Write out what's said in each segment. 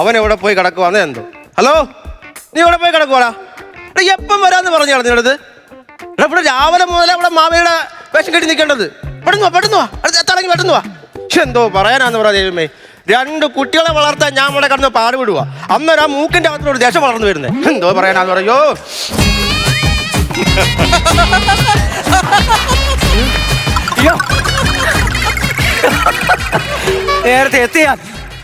അവൻ എവിടെ പോയി കിടക്കുവാന്ന് എന്തോ ഹലോ? നീ എവിടെ പോയി കിടക്കുവാടാ? എടാ എപ്പം വരാന്ന് പറഞ്ഞു നിന്നടുത്ത് എടാ ഇവിടെ രാവിലെ മുതലേ ഇവിടെ മാമയുടെ വേഷം കെട്ടി നിൽക്കേണ്ടത്. പെട്ടെന്ന് വാ പെട്ടെന്ന് വാ തടങ്ങി പെട്ടെന്ന് വാ എന്തോ പറയാനാന്ന് പറയാ ദൈവമേ. രണ്ട് കുട്ടികളെ വളർത്താൻ ഞാൻ ഇവിടെ കിടന്ന് പാടുപെടുക അന്നേരം ആ മൂക്കിന്റെ അകത്തോട് ദേശം വളർന്നു വരുന്നത് എന്തോ പറയാനാന്ന് പറയോ? നേരത്തെ എത്തിയാ.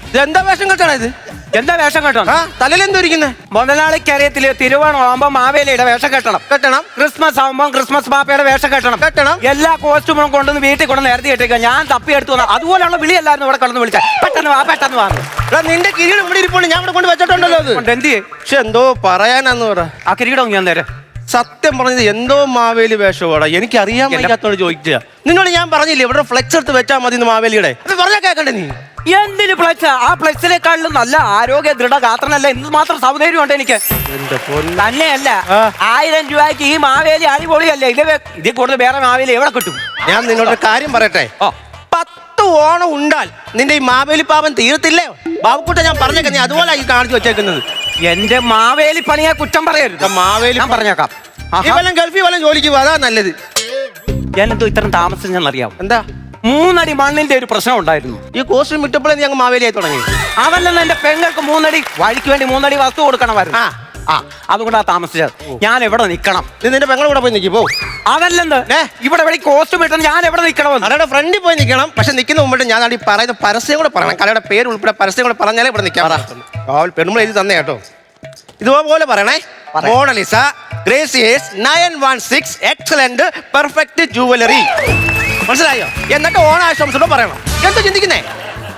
ഇതെന്താ വേഷം കെട്ടാണ് ഇത്? എന്താ വേഷം കെട്ടണം? ആ തലയിൽ എന്തോ ഇരിക്കുന്നേ? മുതലാളിക്ക് അറിയത്തില്ല തിരുവോണം ആവുമ്പോ മാവേലിയുടെ വേഷം കെട്ടണം. കെട്ടണം. ക്രിസ്മസ് ആവുമ്പോ ക്രിസ്മസ് പാപ്പയുടെ വേഷം കെട്ടണം. കെട്ടണം. എല്ലാ കോസ്റ്റ്യൂമും കൊണ്ടുവന്ന് വീട്ടിൽ കൊണ്ട് നേരത്തെ ഇട്ടേക്ക ഞാൻ തപ്പി എടുത്തു വന്ന അതുപോലെയുള്ള വിളിയല്ലായിരുന്നു ഇവിടെ കടന്ന് വിളിച്ച. പെട്ടെന്ന് വാ പെട്ടെന്ന് വാ നിന്റെ കിരീടം ഇവിടെ ഇരിപ്പുണ്ട്. ഞാൻ ഇവിടെ കൊണ്ട് വെച്ചിട്ടുണ്ടല്ലോ അത്. എന്ത് പക്ഷെ എന്തോ പറയാനാന്ന് പറ. ആ കിരീടം ഞാൻ നേരെ സത്യം പറഞ്ഞത് എന്തോ മാവേലി വേഷമാണ് എനിക്ക് അറിയാൻ എന്റെ- വയ്യാത്തോട് ചോദിക്കുക നിന്നോട് ഞാൻ പറഞ്ഞില്ലേ ഇവിടെ ഫ്ലെക്സ് എടുത്ത് വെച്ചാൽ മതി മാവേലിയുടെ? പറഞ്ഞാൽ കേൾക്കണ്ടേ കേക്കണ്ടേ നീ? എന്തിന് ഫ്ലക്സ് ആ ഫ്ലക്സിനെക്കാളും നല്ല ആരോഗ്യ ദൃഢഗാത്രനല്ല എന്ത് മാത്രം സൗന്ദര്യമുണ്ട് എനിക്ക്. തന്നെയല്ല. ആയിരം രൂപയ്ക്ക് ഈ മാവേലി അടിപൊളിയല്ലേ? ഇത് ഇതിൽ കൂടുതൽ വേറെ മാവേലി എവിടെ കിട്ടും? ഞാൻ നിന്നോട് കാര്യം പറയട്ടെ. പത്ത് ഓണം ഉണ്ടാൽ നിന്റെ ഈ മാവേലി പാപം തീർത്തില്ലേ ബാബുക്കുട്ട ഞാൻ പറഞ്ഞേക്കാം നീ അതുപോലെ ഈ കാണിച്ചു വെച്ചേക്കുന്നത്. എന്റെ മാവേലി പണിയെ കുറ്റം പറയരുത്. മാവേലി ഞാൻ പറഞ്ഞേക്കാം. വല്ലതും ഗൾഫിൽ വല്ലതും ജോലിക്ക് പോകാം അതാ നല്ലത്. എന്തോ ഇത്രയും താമസിച്ചെന്നറിയാം എന്താ? മൂന്നടി മണ്ണിന്റെ ഒരു പ്രശ്നം ഉണ്ടായിരുന്നു. ഈ കോസ്റ്റ്യൂം വിട്ടപ്പോഴേ ഞങ്ങൾ മാവേലി മാവേലിയായി തുടങ്ങി. അവനെന്ന് എന്റെ പെങ്ങൾക്ക് മൂന്നടി വഴിക്ക് വേണ്ടി മൂന്നടി വസ്തു കൊടുക്കണമായിരുന്നു. ആ. ആ. അതുകൊണ്ടാ താമസിച്ചത്. ഞാൻ എവിടെ നിൽക്കണം? നീ നിന്റെ പെങ്ങളെ കൂടെ പോയി നിൽക്കിപ്പോ അതല്ലെന്ന് ഏ? ഇവിടെ വഴി കോസ്റ്റ് ഇട്ടാൽ ഞാൻ എവിടെ നിൽക്കണം കടയുടെ ഫ്രണ്ടിൽ പോയി നിൽക്കണം പക്ഷെ നിൽക്കുന്ന മുമ്പിട്ട് ഞാൻ ഈ പറയുന്ന പരസ്യം കൂടെ പറയണം. കടയുടെ പേര് ഉൾപ്പെടെ പരസ്യം കൂടെ പറഞ്ഞാലേ ഇവിടെ നിൽക്കാം രാവിലെ പെണ്ണുമ്പോൾ എഴുതി തന്നെ കേട്ടോ. ഇതുപോലെ പറയണേ. Monalisa ഗ്രേസിയേഴ്സ് nine one six excellent perfect jewellery. മനസ്സിലായോ? എന്നിട്ട് ഓണാശംസകൾ പറയണം. എന്താ ചിന്തിക്കുന്നേ?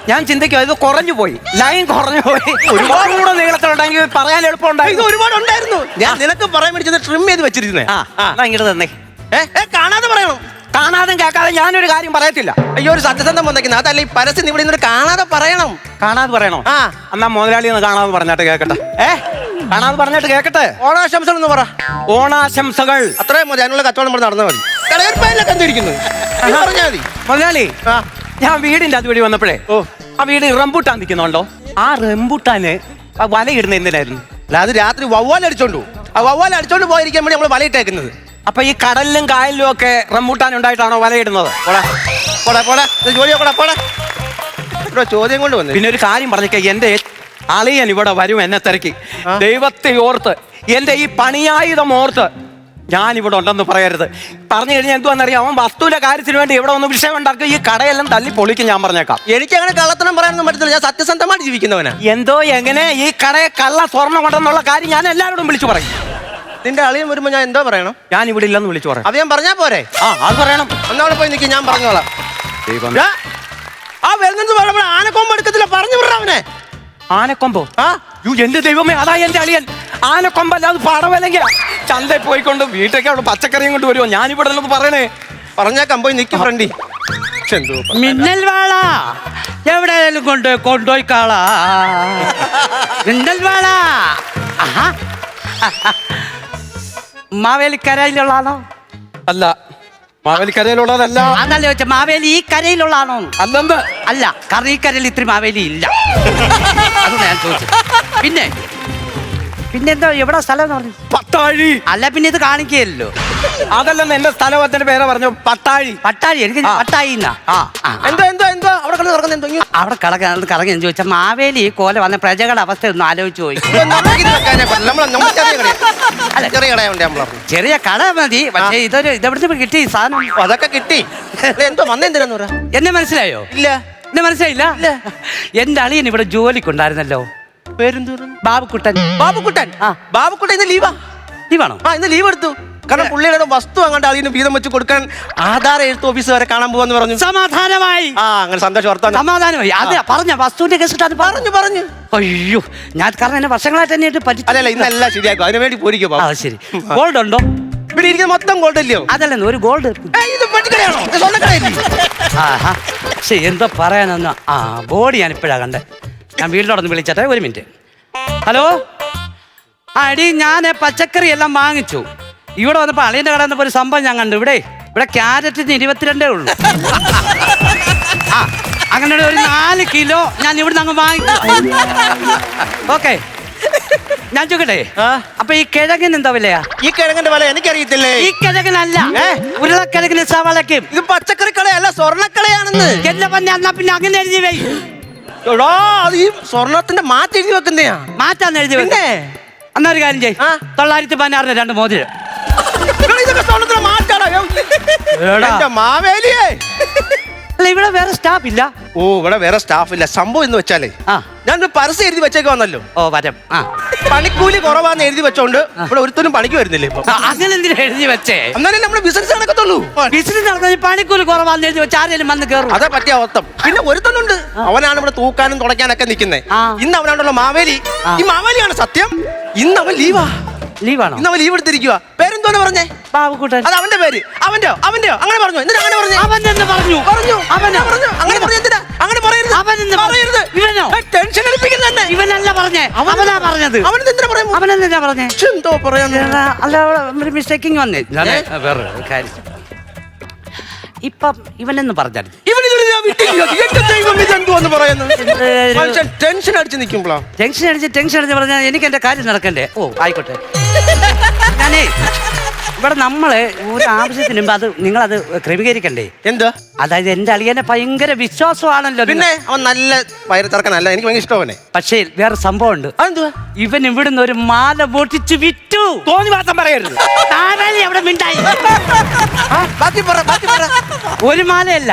ഞാൻ ചിന്തിക്കും ഇത് കുറഞ്ഞു പോയി. ലൈൻ കുറഞ്ഞു പോയി. ഒരുപാട് കൂടെ നീളത്തിലുണ്ടെങ്കിൽ പറയാൻ ഇത് ഒരുപാട് ഉണ്ടായിരുന്നു. ഞാൻ നിനക്ക് പറയാൻ വേണ്ടി ട്രിം ചെയ്ത് വെച്ചിരിക്കുന്നേ ആ ഇങ്ങോട്ട് തന്നെ. ഏ, കാണാതെ പറയണം. കാണാതെ കേൾക്കാതെ ഞാനൊരു കാര്യം പറയത്തില്ല. അയ്യോ ഒരു സത്യസന്ധം വന്നേക്കുന്നത് അതല്ല ഈ പരസ്യം ഇവിടെ നിന്നൊരു കാണാതെ പറയണം. കാണാതെ പറയണോ? ആ. എന്നാ മുതലാളി ഒന്ന് കാണാതെ പറഞ്ഞിട്ട് കേക്കട്ടെ. ഏ? കാണാതെ പറഞ്ഞിട്ട് കേക്കട്ടെ. ഓണാശംസകൾ എന്ന് പറ. ഓണാശംസകൾ. അത്രയും മതി അതിനുള്ള കച്ചവടം ഇവിടെ നടന്നാൽ മതി. കടകൽപ്പായിലൊക്കെ എന്തിരിക്കുന്നു? പറഞ്ഞാൽ മതി. മുതലാളി ആ. ഞാൻ വീടിന്റെ അതുവഴി വന്നപ്പോഴേ ഓ. ആ വീട് റംബൂട്ടാൻ നിൽക്കുന്നുണ്ടോ? ആ റംബൂട്ടാന് ആ വലയിടുന്ന എന്തിനായിരുന്നു? അല്ല അത് രാത്രി വവ്വാൽ അടിച്ചോണ്ടു. ആ വവ്വാൽ അടിച്ചോണ്ട് പോയിരിക്കാൻ വേണ്ടി നമ്മൾ വലയിട്ടേക്കുന്നത്. അപ്പൊ ഈ കടലിലും കായലിലും ഒക്കെ റംബൂട്ടാൻ ഉണ്ടായിട്ടാണോ വലയിടുന്നത് പോടാ. പോടാ പോടാ. ഇത് ജോലി നോക്കടാ പോടാ. ഇവിടെ ചോദ്യം കൊണ്ട് വന്നു. പിന്നെ ഒരു കാര്യം പറഞ്ഞേക്ക എന്റെ അളിയൻ ഇവിടെ വരും എന്നെ തിരക്കി. ദൈവത്തെ ഓർത്ത് എന്റെ ഈ പണിയായുധം ഓർത്ത് ഞാൻ ഇവിടെ ഉണ്ടെന്ന് പറയരുത്. പറഞ്ഞു കഴിഞ്ഞാൽ എന്തുവാന്നറിയാം അവൻ വസ്തുവിന്റെ കാര്യത്തിന് വേണ്ടി ഇവിടെ ഒന്ന് വിഷയം ഉണ്ടാക്കി? ഈ കടയെല്ലാം തല്ലി പൊളിക്കും ഞാൻ പറഞ്ഞേക്കാം. എനിക്ക് അങ്ങനെ കള്ളത്തനം പറയാനൊന്നും പറ്റത്തില്ല. ഞാൻ സത്യസന്ധമായിട്ട് ജീവിക്കുന്നവനാ. എന്തോ എങ്ങനെ ഈ കടയെ കള്ള സ്വർണം കൊണ്ടെന്നുള്ള കാര്യം ഞാൻ എല്ലാവരോടും വിളിച്ചു പറയും. നിന്റെ അളിയൻ വരുമ്പോ ഞാൻ എന്തോ പറയണം? ഞാൻ ഇവിടെ ഇല്ലെന്ന് വിളിച്ചു പറയാം. അത് ഞാൻ പറഞ്ഞാ പോരെ? ആ അത് പറയണം. ഒന്നവിടെ പോയി നിൽക്കി ഞാൻ പറഞ്ഞോളാം. ആ വരുന്നത് ആനക്കൊമ്പ് എടുക്കത്തില്ല. പറഞ്ഞു വിടാം അവനെ. ആനക്കൊമ്പോ? ആ യ്യോ, എന്റെ ദൈവമേ അതാ എന്റെ അളിയൻ. ആനക്കൊമ്പല്ല അത് പടവലെങ്കിൽ ചന്തയിൽ പോയിക്കൊണ്ട് വീട്ടിലേക്ക് അവിടെ പച്ചക്കറിയും കൊണ്ട് വരുമോ ഞാനിവിടെ നിന്ന് പറയണേ. പറഞ്ഞാൽ പോയി നിൽക്കും ഫ്രണ്ടി എന്തോ മിന്നൽ വാള എവിടെയായാലും കൊണ്ട് കൊണ്ടുപോയിക്കാളാ മിന്നൽ വാള ആഹാ. മാവേലി കരയിലുള്ളതാണോ അല്ല മാവേലിക്കരയിലുള്ളതല്ല. അതല്ല ചോദിച്ച മാവേലി ഈ കരയിലുള്ളതാണോ? അല്ല കറി കരയിൽ ഇത്രയും മാവേലി ഇല്ല. അതുകൊണ്ട് ഞാൻ ചോദിച്ചത്. പിന്നെ? പിന്നെ എന്താ എവിടെ സ്ഥലം പറഞ്ഞു? പത്താഴി അല്ല പിന്നെ ഇത് കാണിക്കുകയല്ലോ. അതല്ലെന്ന് എന്റെ സ്ഥലത്തിന്റെ പേരെ പറഞ്ഞു പത്താഴി പട്ടാഴി എനിക്ക്. പട്ടായി എന്താ എന്താ. എന്തോ? അവിടെ കിടന്ന് നടക്കുന്നത് എന്തോ അവിടെ കടക്കാൻ കറങ്ങി എന്ന് ചോദിച്ചാൽ മാവേലി കോല വന്ന പ്രജകളുടെ അവസ്ഥ ഒന്ന് ആലോചിച്ച് പോയി. ചെറിയ കട മതി പക്ഷേ ഇതൊരു ഇതെവിടുന്ന് കിട്ടി സാധനം? അതൊക്കെ കിട്ടി. എന്തോ വന്നെന്തിനാന്ന് പറ. എന്നെ മനസ്സിലായോ? ഇല്ല. എന്നെ മനസ്സിലായില്ല? എന്റെ അളിയൻ ഇവിടെ ജോലിക്കുണ്ടായിരുന്നല്ലോ. പേരെന്തോന്നു? ബാബുക്കുട്ടൻ. ബാബുക്കുട്ടൻ? ആ. ബാബുക്കുട്ടൻ ഇന്ന് ലീവാ? ലീവാണോ? ആ ഇന്ന് ലീവ് എടുത്തു. കാരണം പുള്ളിയുടെ വസ്തു അങ്ങോട്ട് അളിയന് വീതം വെച്ച് കൊടുക്കാൻ ആധാർ എഴുത്ത് ഓഫീസ് വരെ കാണാൻ പോവാന്ന് പറഞ്ഞു. സമാധാനമായി. ആ അങ്ങനെ സന്തോഷം വർത്താനം. സമാധാനമായി. അത് പറഞ്ഞ വസ്തുവിന്റെ കേസിട്ട് അത് പറഞ്ഞു പറഞ്ഞു. അയ്യോ ഞാൻ കാരണം എന്നെ വർഷങ്ങളായിട്ട് തന്നെ പറ്റി അല്ലല്ല ഇന്നെല്ലാം ശരിയാക്കും. അതിനു വേണ്ടി പോരിക്കോ ആ ശരി. ഗോൾഡ് ഉണ്ടോ? ഇവിടെ ഇരിക്കുന്ന മൊത്തം ഗോൾഡ് അല്ലയോ? അതല്ലെന്ന് ഒരു ഗോൾഡ് ഏയ്, ഇത് പെട്ടിക്കടയാണോ ഇത് ശരി എന്തോ പറയാനെന്ന്. ആ ബോഡി ഞാൻ ഇപ്പോഴാ കണ്ടേ. ഞാൻ വീട്ടിലോടൊന്ന് വിളിച്ചട്ടെ ഒരു മിനിറ്റ്. ഹലോ? അടി ഞാൻ പച്ചക്കറി എല്ലാം വാങ്ങിച്ചു. ഇവിടെ വന്നപ്പോ അളിയന്റെ കട വന്നപ്പോ ഒരു സംഭവം ഞാൻ കണ്ടു. ഇവിടെ ഇവിടെ ക്യാരറ്റിന് ഇരുപത്തിരണ്ടേ ഉള്ളൂ. ആ അങ്ങനെ ഒരു നാല് കിലോ ഞാൻ ഇവിടുന്ന് അങ്ങ് വാങ്ങിക്കും. ഓക്കെ. ഞാൻ ചോക്കട്ടെ? അപ്പൊ ഈ കിഴങ്ങിന് എന്താ വിലയാ? ഈ കിഴങ്ങിന്റെ വില എനിക്കറിയത്തില്ലേ? ഈ കിഴങ്ങിനല്ല? ഉരുളക്കിഴങ്ങിന് സവാളക്കും ഇത് പച്ചക്കറി കളയല്ല സ്വർണക്കളയാണെന്ന് എന്നെ പറഞ്ഞ എന്നാ പിന്നെ അങ്ങനെ എഴുതി വൈ. എടാ അത് ഈ സ്വർണത്തിന്റെ മാറ്റി എഴുതി വെക്കുന്നയാ. മാറ്റാന്ന് എഴുതി വെക്കേ. എന്നാ ഒരു കാര്യം ചെയ് ആ. തൊള്ളായിരത്തി പതിനാറിന് രണ്ട് മോതിരം. ഇതൊക്കെ സ്വർണത്തിന്റെ മാറ്റാടാ. എടാ. എന്റെ മാവേലിയേ. അല്ല ഇവിടെ വേറെ സ്റ്റാഫ് ഇല്ല. ഓ ഇവിടെ വേറെ സ്റ്റാഫ് ഇല്ല. സംഭവം എന്ന് വെച്ചാലേ ആ. ഞാൻ പരസ്യം എഴുതി വെച്ചേക്ക് വന്നല്ലോ. ഓ വരം. ആ. പണിക്കൂലി കുറവാന്ന് എഴുതി വെച്ചോണ്ട് ഇവിടെ ഒരുത്തരും പണിക്ക് വരുന്നില്ല ഇപ്പൊ? അങ്ങനെ എന്തിനാ എഴുതി വെച്ചേ? എന്നാലേ നമ്മുടെ ബിസിനസ് നടക്കത്തുള്ളൂ. ബിസിനസ് നടക്കുന്ന പണിക്കൂലി കുറവാന്ന് എഴുതി വെച്ച് ആരെങ്കിലും വന്ന് കയറും അതാ പറ്റിയ അവസ്ഥം. പിന്നെ ഒരുത്തനുണ്ട്. അവനാണ് ഇവിടെ തൂക്കാനും തുടയ്ക്കാനൊക്കെ നിൽക്കുന്നത് ആ. ഇന്ന് അവനാണല്ലോ മാവേലി. ആ. ഈ മാവേലിയാണ് സത്യം. ഇന്ന് അവൻ ലീവാ. ലീവാണോ ഇന്ന് അവൻ ലീവ് എടുത്തിരിക്കുക പേരെന്തോന്ന് പറഞ്ഞേ? ബാബുക്കുട്ടൻ. അത് അവന്റെ പേര്. അവന്റെയോ? അവന്റെയോ? അങ്ങനെ പറഞ്ഞു. എന്നിട്ട് അങ്ങനെ പറഞ്ഞു? അവൻ എന്ന് പറഞ്ഞു. പറഞ്ഞു. അവനെ. പറഞ്ഞു. അങ്ങനെ പറഞ്ഞു എന്തിനാ? അങ്ങനെ പറയരുത്. അവൻ എന്ന്. പറയരുത്. ഇവനോ? ടെൻഷൻ അടിപ്പിക്കുന്ന തന്നെ ഇവനല്ല പറഞ്ഞേ. അവനാ പറഞ്ഞത്. അവൻ എന്തിനാ പറയാൻ അവനെന്താ പറഞ്ഞേ? എന്തോ പറയാ അല്ല ഒരു മിസ്റ്റേക്കിങ് വന്നേ? വേറെ കാര്യം. ഇപ്പം ഇവനെന്ന് പറഞ്ഞാൽ പറയുന്നു ടെൻഷൻ അടിച്ച് നിൽക്കുമ്പോഴാ ടെൻഷൻ അടിച്ച് ടെൻഷൻ അടിച്ച് പറഞ്ഞാൽ എനിക്ക് എന്റെ കാര്യം നടക്കണ്ടേ? ഓ ആയിക്കോട്ടെ. ഞാനേ ഇവിടെ നമ്മൾ ഒരു ആവശ്യത്തിന് മുമ്പ് അത് നിങ്ങളത് ക്രമീകരിക്കണ്ടേ? എന്തോ? അതായത് എന്റെ അളിയനെ ഭയങ്കര വിശ്വാസമാണല്ലോ പിന്നെ? അവൻ നല്ല വയറ് തിറക്കനല്ല എനിക്ക് ഭയങ്കര ഇഷ്ടമാണ് പക്ഷേ വേറെ സംഭവമുണ്ട്. അതെന്തുവാ? ഇവൻ ഇവിടുന്ന് ഒരു മാല പൊട്ടിച്ച് വിറ്റു. തോന്നി മാത്രം പറയരുത് അവിടെ മിണ്ടായി. ബാക്കി പറ ബാക്കി പറ. ഒരു മാലയല്ല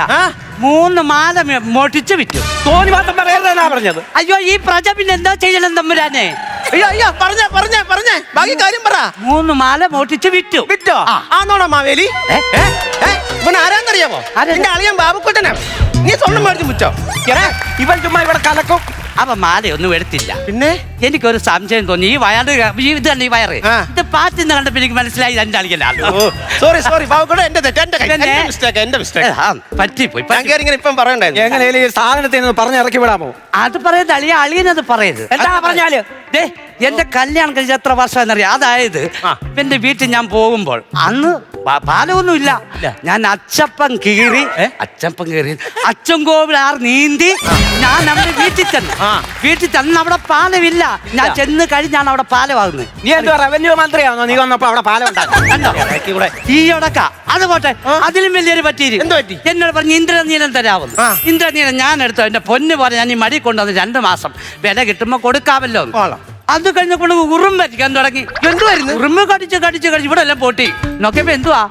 മൂന്ന് മാല മോട്ടിച്ച് വിറ്റു. തോന്നി മാത്രം പറയരുതെന്നാ പറഞ്ഞത്. അയ്യോ ഈ പ്രജ പിന്നെ എന്താ ചെയ്യണം തമ്പുരാനെ? അയ്യോ അയ്യോ പറഞ്ഞേ പറഞ്ഞേ പറഞ്ഞേ ബാക്കി കാര്യം പറ മൂന്ന് മാല മോട്ടിച്ച് വിറ്റു വിറ്റോ ആ. ആന്നോടാ മാവേലി ഏ? ഏ? ഇവൻ ആരാന്നറിയാമോ? ആരാ? എന്റെ അളിയൻ ബാബുക്കുട്ടനാ. നീ സ്വർണം മേടിച്ചു മുച്ചോ? ഇവൻ ചുമ്മാ ഇവിടെ കലക്കും. അപ്പൊ മാലയൊന്നും എടുത്തില്ല. പിന്നെ? എനിക്കൊരു സംശയം തോന്നി. ഈ വയറ് ഇത് തന്നെ ഈ വയറ്. ഇത് പാറ്റിന്ന് കണ്ടപ്പോ എനിക്ക് മനസ്സിലായി എന്റെ അളിയനാണ്. സോറി സോറി എന്റെ മിസ്റ്റേക്ക് എന്റെ മിസ്റ്റേക്ക് പറ്റിപ്പോയി ഇപ്പം പറയണ്ടായിരുന്നു. എങ്ങനെയാലും ഈ സാധനത്തെ ഒന്ന് പറഞ്ഞിറക്കി വിടാമോ? അത് പറയുന്നത് അളിയ അളിയനത് പറയരുത്. എന്താ പറഞ്ഞാൽ? എന്റെ കല്യാണം കഴിഞ്ഞ എത്ര വർഷം എന്നറിയാം അതായത് എന്റെ വീട്ടിൽ ഞാൻ പോകുമ്പോൾ അന്ന്? പാലമൊന്നും ഇല്ല. ഞാൻ അച്ചപ്പം കീറി അച്ചപ്പം കീറി അച്ചൻകോവിൽ ആർ നീന്തി ഞാൻ നമ്മുടെ വീട്ടിൽ ചെന്നു വീട്ടിൽ ചെന്ന് അവിടെ പാലമില്ല. ഞാൻ ചെന്ന് കഴിഞ്ഞാണ് അവിടെ പാലമാകുന്നത്. നീ എന്തോ റവന്യൂ മന്ത്രിയാണോ? നീ വന്നപ്പോ അവിടെ പാലം ഈ അടക്ക അത് പോട്ടെ. അതിലും വലിയൊരു പറ്റിയിരി? എന്നോട് പറഞ്ഞു ഇന്ദ്രനീലം തരാവുന്നു. ഇന്ദ്രനീലം ഞാൻ എടുത്തു. എന്റെ പൊന്ന് പോലെ ഞാൻ ഈ മടി കൊണ്ടുവന്ന് രണ്ട് മാസം വില കിട്ടുമ്പോ കൊടുക്കാമല്ലോ. അത് കഴിഞ്ഞപ്പോൾ ഉറും പറ്റിക്കാൻ തുടങ്ങി. എന്തുവായിരുന്നു? ഉറുമ്പ് കടിച്ച് കടിച്ച് കടിച്ച് ഇവിടെ എല്ലാം പൊട്ടി. നോക്കിയപ്പോ എന്തുവാ?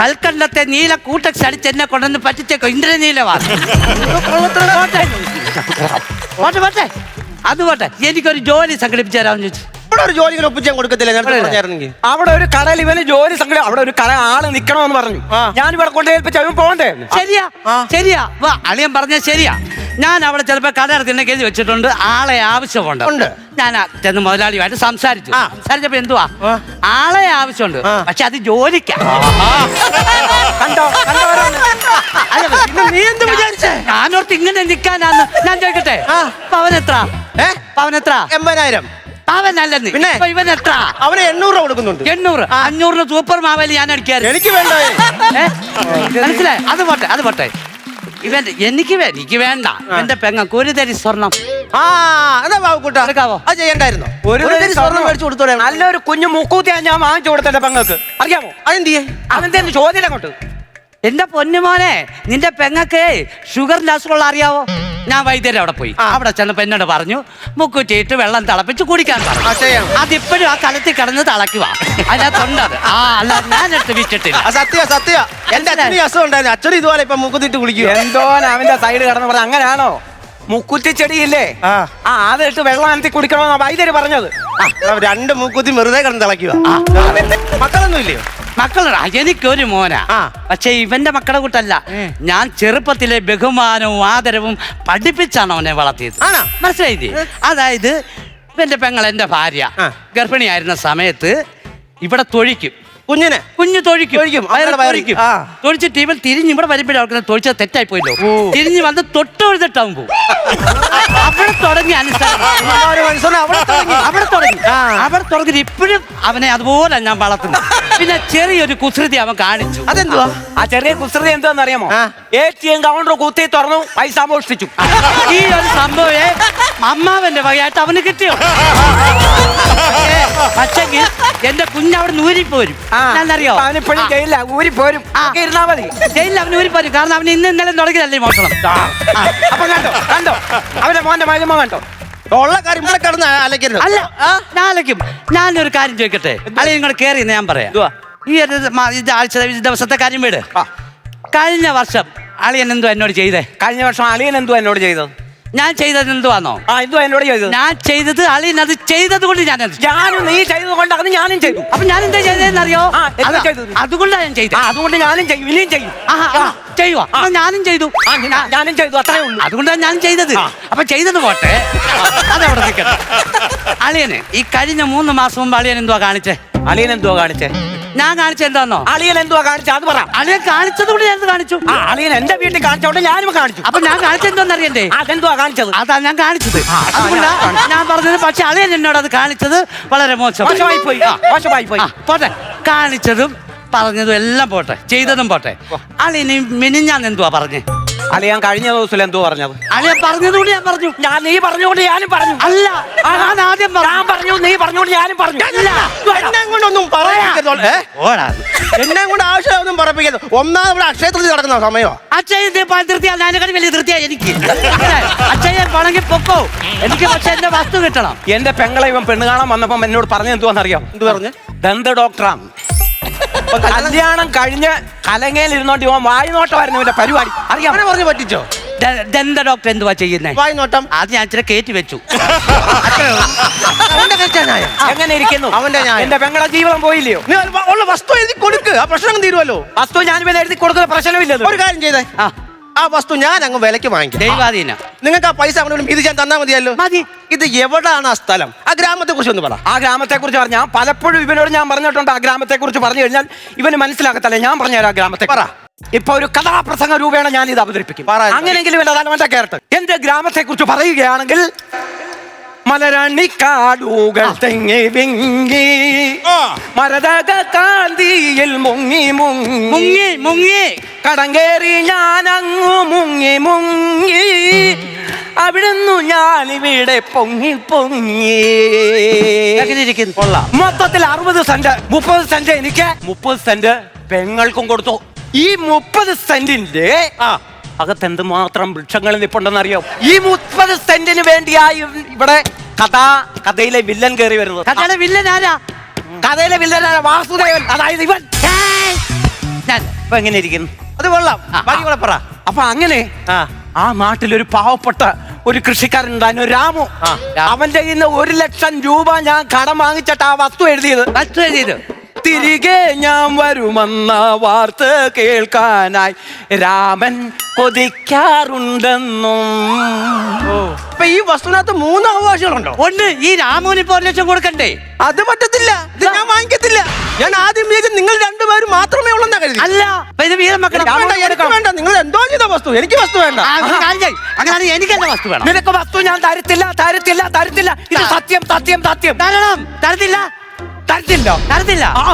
കൽക്കണ്ടത്തെ നീല കൂട്ടക്സ് അടിച്ച് എന്നെ കൊണ്ടുവന്ന് പറ്റിച്ചേക്കോ ഇന്ദ്രനീലവാ. പോട്ടെ പോട്ടെ. അത് പോട്ടെ. എനിക്കൊരു ജോലി സംഘടിപ്പിച്ചു തരാമെന്ന് ചോദിച്ചു. ഇവിടെ ഒരു ജോലി ഒപ്പിച്ചാൻ കൊടുക്കത്തില്ല? നേരത്തെ പറഞ്ഞായിരുന്നെങ്കിൽ. അവിടെ ഒരു കടയിൽ ഇവന് ജോലി സംഘടന അവിടെ ഒരു കട ആൾ നിക്കണമെന്ന് പറഞ്ഞു. ഞാൻ ഇവിടെ കൊണ്ടേൽപ്പിച്ച അവൻ പോകണ്ടേ? ശരിയാ ശരിയാ. വാ അളിയൻ പറഞ്ഞ ശരിയാ. ഞാൻ അവിടെ ചിലപ്പോ കട ഇറക്കുന്ന എഴുതി വെച്ചിട്ടുണ്ട്. ആളെ ആവശ്യമുണ്ട്. ഞാൻ ചെന്ന് മുതലാളിയുമായിട്ട് സംസാരിച്ചു. സംസാരിച്ചപ്പോ എന്തുവാ? ആളെ ആവശ്യമുണ്ട്. പക്ഷെ അത് ജോലിക്കാ. കണ്ടോ കണ്ടോ നീ എന്ത് വിചാരിച്ചേ? ഞാനോർത്ത് ഇങ്ങനെ നിൽക്കാനാന്ന് ഞാൻ ചോദിക്കട്ടെ? പവനെത്ര? പവനെത്ര? എൺപതിനായിരം. പവൻ അല്ലെന്ന് പിന്നെ? ഇപ്പൊ ഇവൻ എത്ര അവന് എണ്ണൂറ് രൂപ കൊടുക്കുന്നുണ്ട്. എണ്ണൂറ്. അഞ്ഞൂറിന് സൂപ്പർ മാവേലി ഞാൻ അടിക്കാറ് എനിക്ക് വേണ്ട? മനസ്സിലായി? അത് പോട്ടെ അത് പോട്ടെ. ഇവൻ എനിക്ക് വേ- എനിക്ക് വേണ്ട. എന്റെ പെങ്ങക്ക് ഒരു തരി സ്വർണം. ആ അതാ ബാബുക്കുട്ട എടുക്കാവോ? അത് ചെയ്യണ്ടായിരുന്നോ. ഒരു തരി സ്വർണം മേടിച്ചു കൊടുത്തോടെ നല്ലൊരു കുഞ്ഞു മുക്കൂത്തിയാ ഞാൻ വാങ്ങിച്ചു കൊടുത്തേ പെങ്ങൾക്ക് അറിയാമോ? അതെന്തിയെ? അതെന്തേ ചോദ്യം അങ്ങോട്ട്. എന്റെ പൊന്നുമോനെ നിന്റെ പെങ്ങക്ക് ഷുഗറിന്റെ അസുഖമുള്ള അറിയാവോ? ഞാൻ വൈദ്യരെ അവിടെ പോയി. അവിടെ ചെന്നപ്പോ എന്നോട് പറഞ്ഞു മുക്കുറ്റിയിട്ട് വെള്ളം തിളപ്പിച്ച് കുടിക്കാൻ പറഞ്ഞു ചെയ്യാം. അതിപ്പോഴും ആ കലത്തിൽ കിടന്ന് തിളക്കുക അതിനകത്തുണ്ടത് ആ അല്ല ഞാനെടുത്ത് വിറ്റിട്ടില്ല. ആ സത്യ സത്യ. എന്റെ അച്ഛനും ഈ അസുഖം ഉണ്ടായിരുന്നു. അച്ഛനും ഇതുപോലെ ഇപ്പൊ മുക്കുത്തിട്ട് കുളിക്കുക എന്തോ അവന്റെ സൈഡ് കടന്ന് പറഞ്ഞു അങ്ങനെയാണോ മുക്കുറ്റി ചെടിയില്ലേ? ആ. ആ അതിട്ട് വെള്ളം അനത്തി കുടിക്കണമെന്നാ വൈദ്യര് പറഞ്ഞത്. ആ, രണ്ട് മൂക്കുത്തി വെറുതെ കിടന്ന് തിളക്കുക മക്കളൊന്നും ഇല്ലയോ മക്കളാ എനിക്കൊരു മോനാ. പക്ഷെ ഇവന്റെ മക്കളെ കൂട്ടല്ല. ഞാൻ ചെറുപ്പത്തിലെ ബഹുമാനവും ആദരവും പഠിപ്പിച്ചാണ് അവനെ വളർത്തിയത്? മനസ്സിലായില്ലേ? അതായത് ഇവന്റെ പെങ്ങൾ എന്റെ ഭാര്യ. ഗർഭിണിയായിരുന്ന സമയത്ത് ഇവിടെ തൊഴിക്കും. കുഞ്ഞിനെ. കുഞ്ഞ് തൊഴിക്കും. തൊഴിക്കും, ടീമിൽ അമ്മയുടെ വയറിൽ. തൊഴിക്കും. ആ. തൊഴിച്ചിട്ട് ഇവൻ തിരിഞ്ഞ് ഇവിടെ വരുമ്പോഴേ അവർക്ക് തൊഴിച്ചത് തെറ്റായി പോയില്ലോ. ഓ. തിരിഞ്ഞ് വന്ന് തൊട്ട് പോകും അവിടെ തുടങ്ങി അനുസരണം. ഒരു മനുഷ്യനെ അവിടെ തുടങ്ങി. അവിടെ തുടങ്ങി. ആ. അവിടെ തുടങ്ങി. ഇപ്പോഴും അവനെ അതുപോലെ ഞാൻ വളർത്തുന്നു. പിന്നെ ചെറിയൊരു കുസൃതി അവൻ കാണിച്ചു. അതെന്തുവാ? ആ ചെറിയ കുസൃതി എന്താണെന്ന് അറിയാമോ ആ. എ ടി എം കൗണ്ടർ കുത്തി തുറന്നു പൈസ മോഷ്ടിച്ചു. ഈ ഒരു സംഭവേ അമ്മാവന്റെ വകയായിട്ട് അവന് കിട്ടിയോ? പക്ഷെങ്കിൽ എന്റെ കുഞ്ഞ് അവിടെ നൂരിപ്പോരും എന്നറിയോ അവനിപ്പോഴും ജയിലില്ല ഊരി പോരും. ഒക്കെ ഇരുന്നാ മതി. ജയിലിൽ അവന് പോരും. കാരണം അവന് ഇന്ന് ഇന്നലെ തുടങ്ങിയതല്ലേ മോഷണം. അപ്പൊ കണ്ടോ? കണ്ടോ? അവന്റെ മോന്റെ മരുമ കണ്ടോ? ഉള്ള കാര്യം ഇവിടെ കിടന്ന് അലക്കരുത് അല്ല ഞാൻ അലക്കും ഞാനൊരു കാര്യം ചോദിക്കട്ടെ? അല്ലെങ്കിൽ നിങ്ങൾ കയറി ഞാൻ പറയാം? ഈ ഒരു ആഴ്ച ദിവസത്തെ കാര്യം വീട്. കഴിഞ്ഞ വർഷം അളിയൻ എന്തോ എന്നോട് ചെയ്തേ? കഴിഞ്ഞ വർഷം അളിയൻ എന്തോ എന്നോട് ചെയ്തത്? ഞാൻ ചെയ്തത് എന്തുവാന്നോ? ആ എന്തുവാ എന്നോട് ചെയ്തത്. ഞാൻ ചെയ്തത് അളിയൻ അത് ചെയ്തത് കൊണ്ട് ഞാൻ അത് ചെയ്തു. ഞാനും നീ ചെയ്തത് കൊണ്ട് അത് ഞാനും ചെയ്തു. അപ്പൊ ഞാൻ എന്താ ചെയ്തതെന്നറിയോ? ആ, എന്താ അത് ചെയ്തത്? അതുകൊണ്ടാണ് ഞാൻ ചെയ്തത്. ആ അതുകൊണ്ട് ഞാനും ചെയ്യും ഇനിയും ചെയ്യും. ആഹാ, ആ, ചെയ്യുവാ. ഞാനും ചെയ്തു. ആ, ഞാ- ഞാനും ചെയ്തു അത്രേ ഉള്ളൂ. അതുകൊണ്ടാണ് ഞാൻ ചെയ്തത്. ആ. അപ്പൊ ചെയ്തത് പോട്ടെ. അതവിടെ നിൽക്കട്ടെ. അളിയന് ഈ കഴിഞ്ഞ മൂന്ന് മാസം മുമ്പ് അളിയൻ എന്തുവാ കാണിച്ചേ? അളിയൻ എന്തുവാ കാണിച്ചേ? ഞാൻ കാണിച്ച എന്താണോ അളിയൻ എന്തുവാ കാണിച്ചേ അത് പറ. അളിയൻ കാണിച്ചത് കൊണ്ട് ഞാൻ കാണിച്ചു. ആ അളിയൻ എന്റെ വീട്ടിൽ കാണിച്ചോണ്ട് ഞാനും കാണിച്ചു. അപ്പൊ ഞാൻ കാണിച്ചെന്തോന്നറിയണ്ടേ അതെന്തുവാ കാണിച്ചത്? അതാ ഞാൻ കാണിച്ചത്. അതുകൊണ്ടാ ഞാൻ പറഞ്ഞത് പക്ഷെ അളിയൻ എന്നോട് അത് കാണിച്ചത് വളരെ മോശം. മോശമായി പോയി മോശമായി പോയി പോട്ടെ. കാണിച്ചതും പറഞ്ഞതും എല്ലാം പോട്ടെ. ചെയ്തതും പോട്ടെ. അളിയന് മിനിഞ്ഞാന്ന് എന്തുവാ പറഞ്ഞേ? അളിയൻ കഴിഞ്ഞ ദിവസം എന്തോ പറഞ്ഞത്. അല്ല പറഞ്ഞതുകൊണ്ട് ഞാൻ പറഞ്ഞു. ഞാൻ നീ പറഞ്ഞുകൊണ്ട് ഞാനും പറഞ്ഞു. അല്ല. ഞാൻ ആദ്യം ഞാൻ പറഞ്ഞു നീ പറഞ്ഞുകൊണ്ട് ഞാനും പറഞ്ഞു. എന്നെ കൊണ്ടൊന്നും പറയിപ്പിക്കരുത്. ഏ? എന്നെ കൊണ്ട് ആവശ്യമൊന്നും പറയിപ്പിക്കരുത്. ഒന്നാമത് ഇവിടെ അക്ഷയത്തിൽ നടക്കുന്ന സമയമാ? അച്ഛൻ തൃപ്തിയാ വലിയ തൃപ്തിയാ എനിക്ക്. അച്ഛൻ പണങ്ങി പൊക്കോ. എനിക്ക് പക്ഷെ എന്റെ വസ്തു കിട്ടണം. എന്റെ പെങ്ങളെ ഇവൻ പെണ്ണ് കാണാൻ വന്നപ്പം എന്നോട് പറഞ്ഞ എന്തുവാന്നറിയാം എന്ത് പറഞ്ഞു? ദന്ത ഡോക്ടറാണ്. കല്യാണം കഴിഞ്ഞ് കലങ്ങയിൽ ഇരുന്നോണ്ട് ഇവൻ വായുനോട്ടമായിരുന്നു ഇവന്റെ പരിപാടി. അറിയാം അങ്ങനെ പറഞ്ഞു പറ്റിച്ചോ? ദ- ദന്ത ഡോക്ടർ എന്തുവാ ചെയ്യുന്നേ? വായി നോട്ടം അത് ഞാൻ ഇച്ചിരി കയറ്റി വെച്ചു. അവന്റെ കഴിച്ചാനായ എങ്ങനെ ഇരിക്കുന്നു? അവന്റെ ഞാൻ. എന്റെ പെങ്ങളെ ജീവിതം പോയില്ലയോ? നീ അത് വ- ഉള്ള വസ്തു എഴുതി കൊടുക്ക്. ആ പ്രശ്നം തീരുമല്ലോ വസ്തു ഞാൻ ഇവന് എഴുതി കൊടുക്കുന്ന പ്രശ്നമില്ല ഒരു കാര്യം ചെയ്തേ. ആ. ആ വസ്തു ഞാൻ അങ്ങ് വിലക്ക് വാങ്ങിക്കാം. ദൈവാധീനം. നിങ്ങൾക്ക് ആ പൈസ ഇത് ഞാൻ തന്നാ മതിയല്ലോ. മതി. ഇത് എവിടാണ് ആ സ്ഥലം? ആ ഗ്രാമത്തെ കുറിച്ച് ഒന്ന് പറ. ആ ഗ്രാമത്തെ കുറിച്ച് പറഞ്ഞാൽ പലപ്പോഴും ഇവനോട് ഞാൻ പറഞ്ഞിട്ടുണ്ട്. ആ ഗ്രാമത്തെ കുറിച്ച് പറഞ്ഞു കഴിഞ്ഞാൽ ഇവന് മനസ്സിലാക്കത്തല്ല ഞാൻ പറഞ്ഞുതരാം ആ ഗ്രാമത്തെ പറ. ഇപ്പൊ ഒരു കഥാപ്രസംഗ രൂപേണ ഞാൻ ഇത് അവതരിപ്പിക്കും. പറ. അങ്ങനെങ്കിലും എന്റെ തലമറ്റ കേരട്ട് എന്റെ ഗ്രാമത്തെ കുറിച്ച് പറയുകയാണെങ്കിൽ മലരണിക്കാടുകൾ തെങ്ങി വിങ്ങി മരതക കാന്തിയിൽ മുങ്ങി മുങ്ങി മുങ്ങി മുങ്ങി. കടങ്കേറി ഞാൻ അങ്ങു മുങ്ങി മുങ്ങി. അവിടുന്നു ഞാൻ ഇവിടെ പൊങ്ങി. പൊങ്ങി കൊള്ളാം. മൊത്തത്തിൽ അറുപത് സെന്റ് മുപ്പത് സെന്റ് എനിക്ക്. മുപ്പത് സെന്റ്? പെങ്ങൾക്കും കൊടുത്തു. ഈ മുപ്പത് സെന്റിന്റെ ആ അകത്ത് എന്തുമാത്രം വൃക്ഷങ്ങൾ നിപ്പുണ്ടെന്ന് അറിയാം ഈ മുപ്പത് സെന്റിന് വേണ്ടിയായി ഇവിടെ കഥ കഥയിലെ വില്ലൻ കയറി വരുന്നത്. കഥയിലെ വില്ലൻ ആരാ? കഥയിലെ വില്ലൻ ആരാ? വാസുദേവൻ. അതായത് ഇവൻ. ഇപ്പൊ എങ്ങനെ ഇരിക്കുന്നു അത് കൊള്ളാം. പറ. അപ്പൊ അങ്ങനെ ആ നാട്ടിലൊരു പാവപ്പെട്ട ഒരു കൃഷിക്കാരൻ ഉണ്ടായിരുന്നു രാമു. ആ, അവന്റെ കയ്യിൽ നിന്ന് ഒരു ലക്ഷം രൂപ ഞാൻ കടം വാങ്ങിച്ചിട്ട് ആ വസ്തു എഴുതിയത്. വസ്തു എഴുതിയത്. തിരികെ ഞാൻ വരുമെന്ന വാർത്ത കേൾക്കാനായി രാമൻ കൊതിക്കാറുണ്ടെന്നും. അപ്പൊ ഈ വസ്തുവിനകത്ത് മൂന്ന് അവകാശങ്ങളുണ്ടോ? ഉണ്ട്. ഈ രാമുവിന് ഇപ്പൊ ഒരു ലക്ഷം കൊടുക്കണ്ടേ? അത് പറ്റത്തില്ല. ഇത് ഞാൻ വാങ്ങിക്കത്തില്ല. ഞാൻ ആദ്യം വിചാരിച്ചത് നിങ്ങൾ രണ്ടുപേരും മാത്രമേ ഉള്ളെന്നാ കരുതി. അല്ല അപ്പൊ ഇത് വീരം മക്കളെ വേണ്ട, എനിക്ക് വേണ്ട നിങ്ങൾ എന്തോ ചെയ്ത വസ്തു എനിക്ക് വസ്തു വേണ്ട. അങ്ങനെയാണെങ്കിൽ എനിക്ക് എന്റെ വസ്തു വേണം? നിനക്ക് വസ്തു ഞാൻ തരത്തില്ല തരത്തില്ല തരത്തില്ല. ഇത് സത്യം സത്യം സത്യം. തരണം. തരത്തില്ല. തരത്തില്ല. തരത്തില്ല. ആ.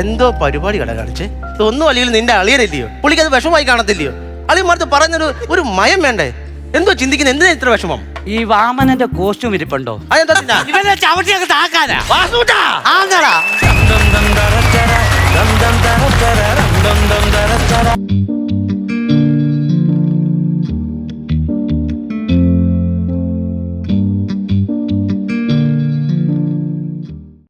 എന്തോ പരിപാടി കട കാണിച്ച് ഇതൊന്നും അല്ലെങ്കിൽ നിന്റെ അളിയനല്ലയോ? പുള്ളിക്ക് അത് വിഷമമായി കാണത്തില്ലയോ? അളിയന്മാർക്ക് പറഞ്ഞൊരു ഒരു മയം വേണ്ടേ? എന്തോ ചിന്തിക്കുന്നത് എന്തിനാ ഇത്ര വിഷമം? ഈ വാമനന്റെ കോസ്റ്റ്യൂം ഇരിപ്പുണ്ടോ? അതെന്താ ഇവനെ ചവിട്ടിയൊക്കെ താക്കാനാ? വാസുട്ടാ! ആന്നടാ.